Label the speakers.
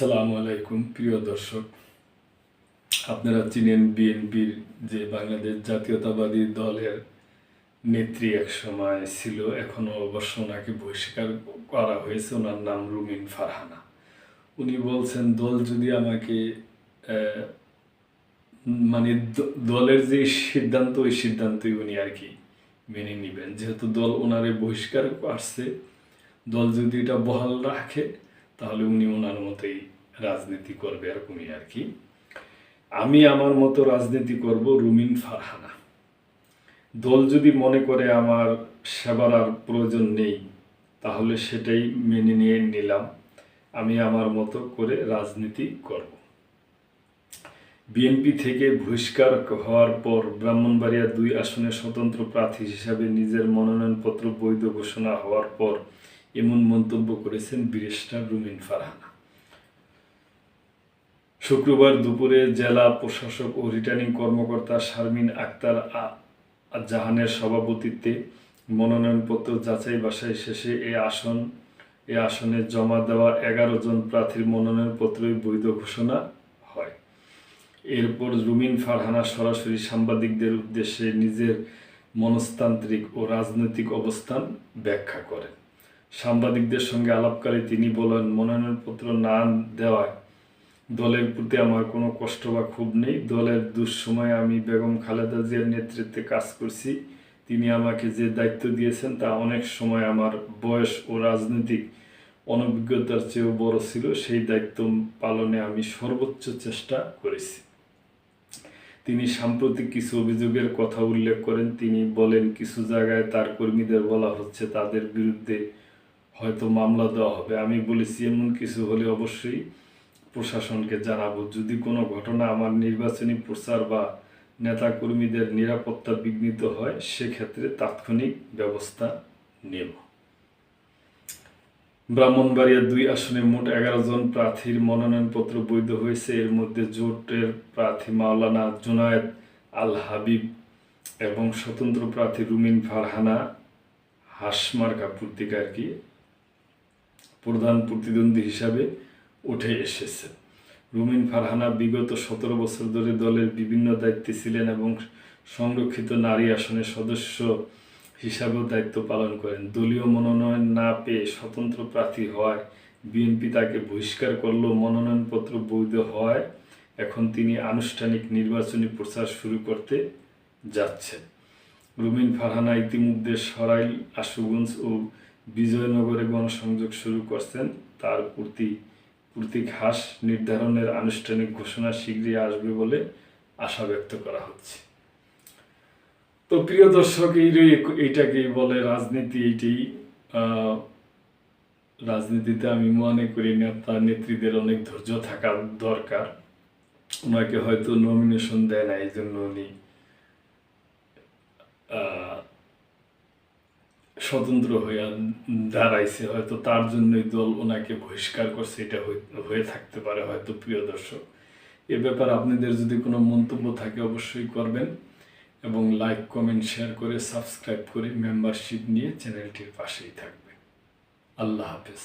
Speaker 1: আসসালামু আলাইকুম, প্রিয় দর্শক। আপনারা চিনেন বিএনপির যে বাংলাদেশ জাতীয়তাবাদী দলের নেত্রী এক সময় ছিল, এখনও অবশ্য ওনাকে বহিষ্কার করা হয়েছে। ওনার নাম রুমিন ফারহানা। উনি বলছেন, দল যদি আমাকে মানে দলের যে সিদ্ধান্ত, ওই সিদ্ধান্তই উনি আর কি মেনে নেবেন। যেহেতু দল ওনারে বহিষ্কার করছে, দল যদি এটা বহাল রাখে তাহলে উনি ওনার মতোই রাজনীতি করবে, এরকমই আর কি। আমি আমার মতো রাজনীতি করব রুমিন ফারহানা। দল যদি মনে করে আমার সেবার আর প্রয়োজন নেই, তাহলে সেটাই মেনে নিয়ে নিলাম। আমি আমার মতো করে রাজনীতি করব। বিএনপি থেকে বহিষ্কার হওয়ার পর ব্রাহ্মণবাড়িয়া দুই আসনে স্বতন্ত্র প্রার্থী হিসাবে নিজের মনোনয়নপত্র বৈধ ঘোষণা হওয়ার পর এমন মন্তব্য করেছেন ব্যারিস্টার রুমিন ফারহানা। শুক্রবার দুপুরে জেলা প্রশাসক ও রিটার্নিং কর্মকর্তা শারমিন আক্তার জাহানের সভাপতিত্বে মনোনয়নপত্র যাচাই বাছাই শেষে এ আসন, এ আসনে জমা দেওয়া এগারো জন প্রার্থীর মনোনয়নপত্রই বৈধ ঘোষণা হয়। এরপর রুমিন ফারহানা সরাসরি সাংবাদিকদের উদ্দেশ্যে নিজের মনস্তান্ত্রিক ও রাজনৈতিক অবস্থান ব্যাখ্যা করেন। সাংবাদিকদের সঙ্গে আলাপকালে তিনি বলেন মনোনয়নপত্র না দেওয়ায় দলের প্রতি আমার কোনো কষ্ট বা ক্ষোভ নেই। দলের দুঃসময়ে আমি বেগম খালেদা জিয়ার নেতৃত্বে কাজ করছি। তিনি আমাকে যে দায়িত্ব দিয়েছেন তা অনেক সময় আমার বয়স ও রাজনৈতিক অনভিজ্ঞতার চেয়েও বড় ছিল। সেই দায়িত্ব পালনে আমি সর্বোচ্চ চেষ্টা করেছি। তিনি সাম্প্রতিক কিছু অভিযোগের কথা উল্লেখ করেন। তিনি বলেন, কিছু জায়গায় তার কর্মীদের বলা হচ্ছে, তাদের বিরুদ্ধে হয়তো মামলা দেওয়া হবে। আমি বলেছি, এমন কিছু হলে অবশ্যই প্রশাসনকে জানাব। যদি কোনো ঘটনা আমার নির্বাচনী প্রচার বা নেতাকর্মীদের নিরাপত্তা বিঘ্নিত হয়, সেক্ষেত্রে তাৎক্ষণিক ব্যবস্থা নেব। ব্রাহ্মণবাড়িয়া দুই আসনে মোট এগারো জন প্রার্থীর মনোনয়নপত্র বৈধ হয়েছে। এর মধ্যে জোটের প্রার্থী মাওলানা জুনায়েদ আল হাবিব এবং স্বতন্ত্র প্রার্থী রুমিন ফারহানা, হাসমার্কা পত্রিকা আর কি প্রধান প্রতিদ্বন্দ্বী হিসাবে উঠে এসেছে। রুমিন ফারহানা বিগত সতেরো বছর ধরে দলের বিভিন্ন দায়িত্বে ছিলেন এবং সংরক্ষিত নারী আসনের সদস্য হিসাবেও দায়িত্ব পালন করেন। দলীয় মনোনয়ন না পেয়ে স্বতন্ত্র প্রার্থী হওয়ায় বিএনপি তাকে বহিষ্কার করলেও মনোনয়নপত্র বৈধ হওয়ায় এখন তিনি আনুষ্ঠানিক নির্বাচনী প্রচার শুরু করতে যাচ্ছেন। রুমিন ফারহানা ইতিমধ্যে সরাইল, আশুগঞ্জ ও বিজয়নগরে গণসংযোগ শুরু করছেন। তার প্রতি প্রতীক হ্রাস নির্ধারণের আনুষ্ঠানিক ঘোষণা শীঘ্রই আসবে বলে আশা ব্যক্ত করা হচ্ছে। তো প্রিয় দর্শক এই এইটাকেই বলে রাজনীতি এইটাই আহ, রাজনীতিতে আমি মনে করি নেতা নেত্রীদের অনেক ধৈর্য থাকা দরকার। ওনাকে হয়তো নমিনেশন দেয় না এই জন্য উনি স্বতন্ত্র হয়ে দাঁড়াইছে, হয়তো তার জন্যই দল ওনাকে বহিষ্কার করছে, এটা হয়ে থাকতে পারে হয়তো, প্রিয় দর্শক। এ ব্যাপারে আপনাদের যদি কোনো মন্তব্য থাকে অবশ্যই করবেন এবং লাইক কমেন্ট শেয়ার করে সাবস্ক্রাইব করে মেম্বারশিপ নিয়ে চ্যানেলটির পাশেই থাকবে আল্লাহ হাফেজ।